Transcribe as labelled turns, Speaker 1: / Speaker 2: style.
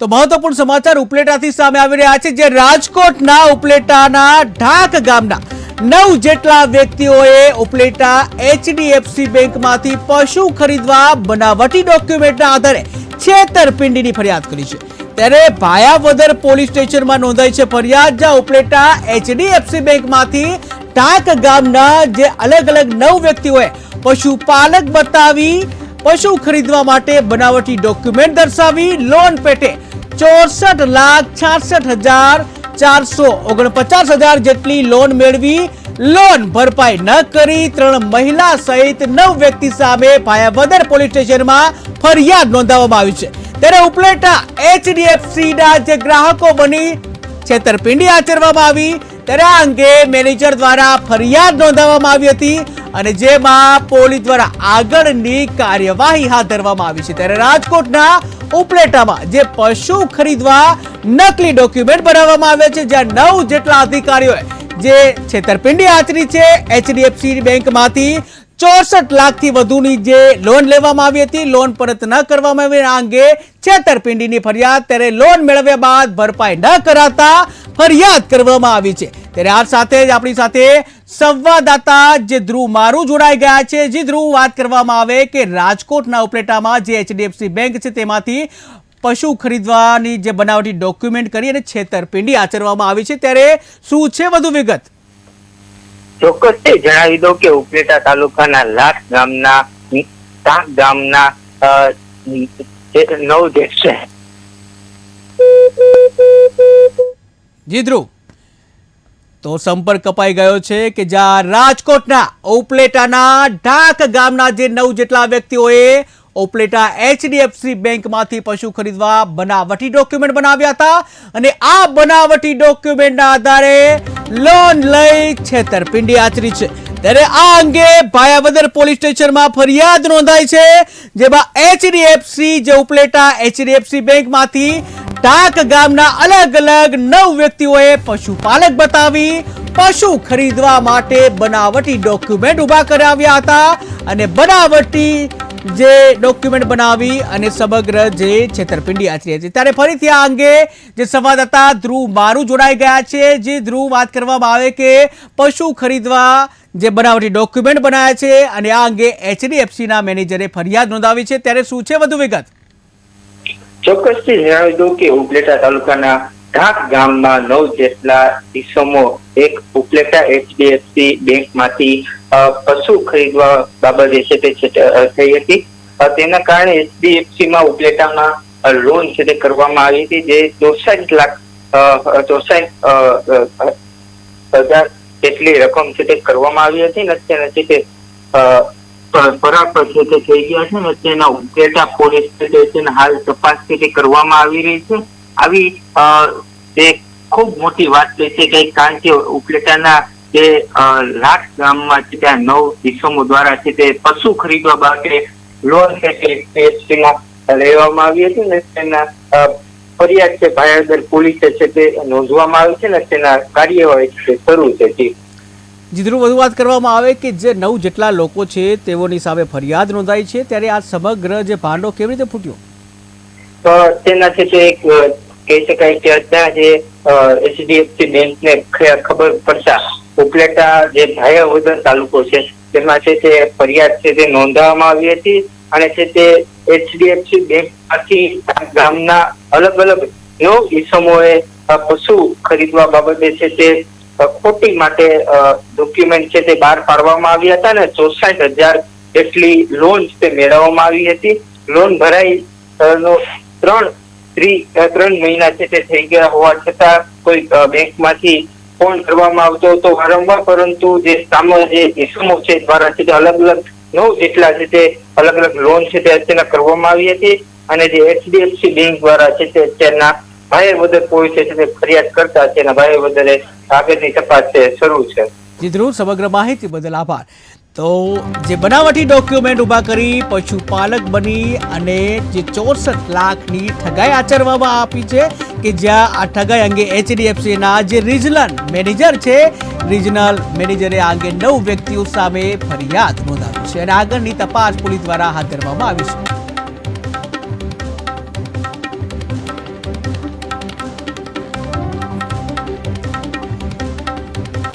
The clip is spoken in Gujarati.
Speaker 1: તો મહત્વપૂર્ણ સમાચાર ઉપલેટાથી સામે આવી રહ્યા છે, જે રાજકોટના ઉપલેટાના ઢાક ગામના નવ જેટલા વ્યક્તિઓએ ઉપલેટા એચડીએફસી બેંકમાંથી પશુ ખરીદવા બનાવટી ડોક્યુમેન્ટના આધારે છેતરપિંડીની ફરિયાદ કરી છે. ત્યારે ભાયાવદર પોલીસ સ્ટેશનમાં નોંધાઈ છે ફરિયાદ, જ્યાં ઉપલેટા એચડીએફસી બેંકમાંથી ઢાક ગામના જે અલગ અલગ નવ વ્યક્તિઓએ પશુપાલક બતાવી પશુ ખરીદવા માટે બનાવટી ડોક્યુમેન્ટ દર્શાવી લોન પેટે ચોસઠ લાખ છાસઠ હજાર ચારસો ઓગણપચાસ હજાર જેટલી લોન મેળવી લોન ભરપાઈ ન કરી ત્રણ મહિલા સહિત નવ વ્યક્તિ સામે ભાયાવદર પોલીસ સ્ટેશનમાં ફરિયાદ નોંધાવવામાં આવી છે. ત્યારે ઉપલેટા એચડીએફસીના જે ગ્રાહકો બની છેતરપિંડી આચરવામાં આવી ત્યારે આ અંગે મેનેજર દ્વારા ફરિયાદ નોંધાવવામાં આવી હતી અને જેમાં પોલીસ દ્વારા આગળની કાર્યવાહી હાથ ધરવામાં આવી છે. ત્યારે રાજકોટના ઉપલેટામાં જે પશુ ખરીદવા નકલી ડોક્યુમેન્ટ બનાવવામાં આવ્યા છે, જ્યાં નવ જેટલા અધિકારીઓએ જે છેતરપિંડી આચરી છે, એચડીએફસી બેંકમાંથી ચોસઠ લાખથી વધુની જે લોન લેવામાં આવી હતી, લોન પરત ન કરવામાં આવી. આ અંગે છેતરપિંડીની ફરિયાદ, ત્યારે લોન મેળવ્યા બાદ ભરપાઈ ન કરાતા ફરિયાદ કરવામાં આવી છે. ત્યારે આ સાથે જ આપણી સાથે સંવાદદાતા જે ધ્રુવ મારું જોડાઈ ગયા છે. જે ધ્રુવ, વાત કરવામાં આવે કે રાજકોટના ઉપલેટામાં જે એચડીએફસી બેંક છે તેમાંથી પશુ ખરીદવાની જે બનાવટી ડોક્યુમેન્ટ કરી અને છેતરપિંડી આચરવામાં આવી છે. ત્યારે શું છે વધુ વિગત?
Speaker 2: ચોક્કસ જણાવી દઉં કે ઉપલેટા તાલુકાના લાખ ગામના ગામના નવ જે
Speaker 1: જી ધ્રુવ તો સંપર્ક કપાઈ ગયો છે કે જ્યાં રાજકોટના ઉપલેટાના ઢાક ગામના જે નવ જેટલા વ્યક્તિઓએ ઉપલેટા એચડીએફસી બેંકમાંથી પશુ ખરીદવા બનાવટી ડોક્યુમેન્ટ બનાવ્યા હતા અને આ બનાવટી ડોક્યુમેન્ટના આધારે લોન લઈ છેતરપિંડી આચરી છે. ત્યારે આ અંગે ભાયાવદર પોલીસ સ્ટેશનમાં ફરિયાદ નોંધાઈ છે, જેમાં એચડીએફસી જે ઉપલેટા એચડીએફસી બેંકમાંથી ટાંક ગામના અલગ અલગ નવ વ્યક્તિઓએ પશુપાલક બતાવી પશુ ખરીદવા માટે બનાવટી ડોક્યુમેન્ટ ઊભા કરાવ્યા હતા અને બનાવટી જે ડોક્યુમેન્ટ બનાવી અને સમગ્ર જે છેતરપિંડી આચરી હતી. ત્યારે ફરીથી આ અંગે જે સંવાદદાતા ધ્રુવ મારું જોડાઈ ગયા છે. જે ધ્રુવ વાત કરવામાં આવે કે પશુ ખરીદવા જે બનાવટી ડોક્યુમેન્ટ બનાવ્યા છે અને આ અંગે એચડીએફસીના મેનેજરે ફરિયાદ નોંધાવી છે. ત્યારે શું છે વધુ વિગત?
Speaker 2: ચોક્કસથી જણાવી દઉં કે ઉપલેટા તાલુકાના ઢાક ગામમાં નવ જેટલા ઇસમો એક ઉપલેટા એચડીએફસી બેંકમાંથી પશુ ખરીદવા બાબતે છે તે થઈ હતી. તેના કારણે એચડીએફસી માં ઉપલેટામાં લોન છે તે કરવામાં આવી હતી, જે ચોસઠ લાખ ચોસઠ હજાર જેટલી રકમ છે તે કરવામાં આવી હતી ને અત્યારે છે તે કરવામાં આવી રહી છે. આવી તે ખૂબ મોટી વાત છે કે કારણ કે ઉપલેટાના જે લાખ ગામમાં છે ત્યાં નવ દિશમો દ્વારા છે તે પશુ ખરીદવા માટે લોન છે લેવામાં આવી હતી ને તેના ફરિયાદ છે ભાયાદર પોલીસે છે તે નોંધવામાં આવી છે ને તેના કાર્યવાહી શરૂ છે જી
Speaker 1: જી વધુ વાત કરવામાં આવે કે જે નવ જેટલા લોકો છે તેઓની સામે ફરિયાદ નોંધાઈ છે, ત્યારે આ સમગ્ર જે ભાંડો કેવી રીતે ફૂટ્યો?
Speaker 2: તો છે એક કહી શકાય કે અત્યારે જે એચડીએફસી બેંક ને ખબર પડતા ઉપલેટા જે ભાયાવદર તાલુકો છે, તેમાં છે તે ફરિયાદ છે તે નોંધવામાં આવી હતી અને છે તે એચડીએફસી બેંકમાંથી ગામના અલગ અલગ નવ ઈસમોએ પશુ ખરીદવા બાબતે છે તે ખોટી માટે ડોક્યુમેન્ટ છે તે બહાર પાડવામાં આવ્યા હતા અને ચોસઠ હજાર જેટલી લોન તે મેળવવામાં આવી હતી. લોન ભરાઈ ત્રણ, ત્રી ત્રણ મહિના છે તે થઈ ગયા હોવા છતાં કોઈ બેંકમાંથી ફોન કરવામાં આવતો હતો વારંવાર, પરંતુ જે સામે, જે ઇસમો છે દ્વારા છે તે અલગ અલગ, નવ જેટલા છે તે અલગ અલગ લોન છે તે અત્યારના કરવામાં આવી હતી. અને જે એચડીએફસી બેંક દ્વારા છે તે અત્યારના ભાઈવદર પોલીસે પોલીસ સ્ટેશને ફરિયાદ કરતા અત્યારના ભાઈવદરે આગળની તપાસ શરૂ છે.
Speaker 1: જી ધ્રુવ સમગ્ર માહિતી બદલ આભાર. તો જે બનાવટી ડોક્યુમેન્ટ ઊભા કરી પશુપાલક બની અને જે ચોસઠ લાખની ઠગાઈ આચરવામાં આપી છે કે જ્યાં આ ઠગાઈ અંગે એચડીએફસીના જે રિજનલ મેનેજર છે, રિજનલ મેનેજરે આ અંગે નવ વ્યક્તિઓ સામે ફરિયાદ નોંધાવી છે અને આગળની તપાસ પોલીસ દ્વારા હાથ ધરવામાં આવી છે.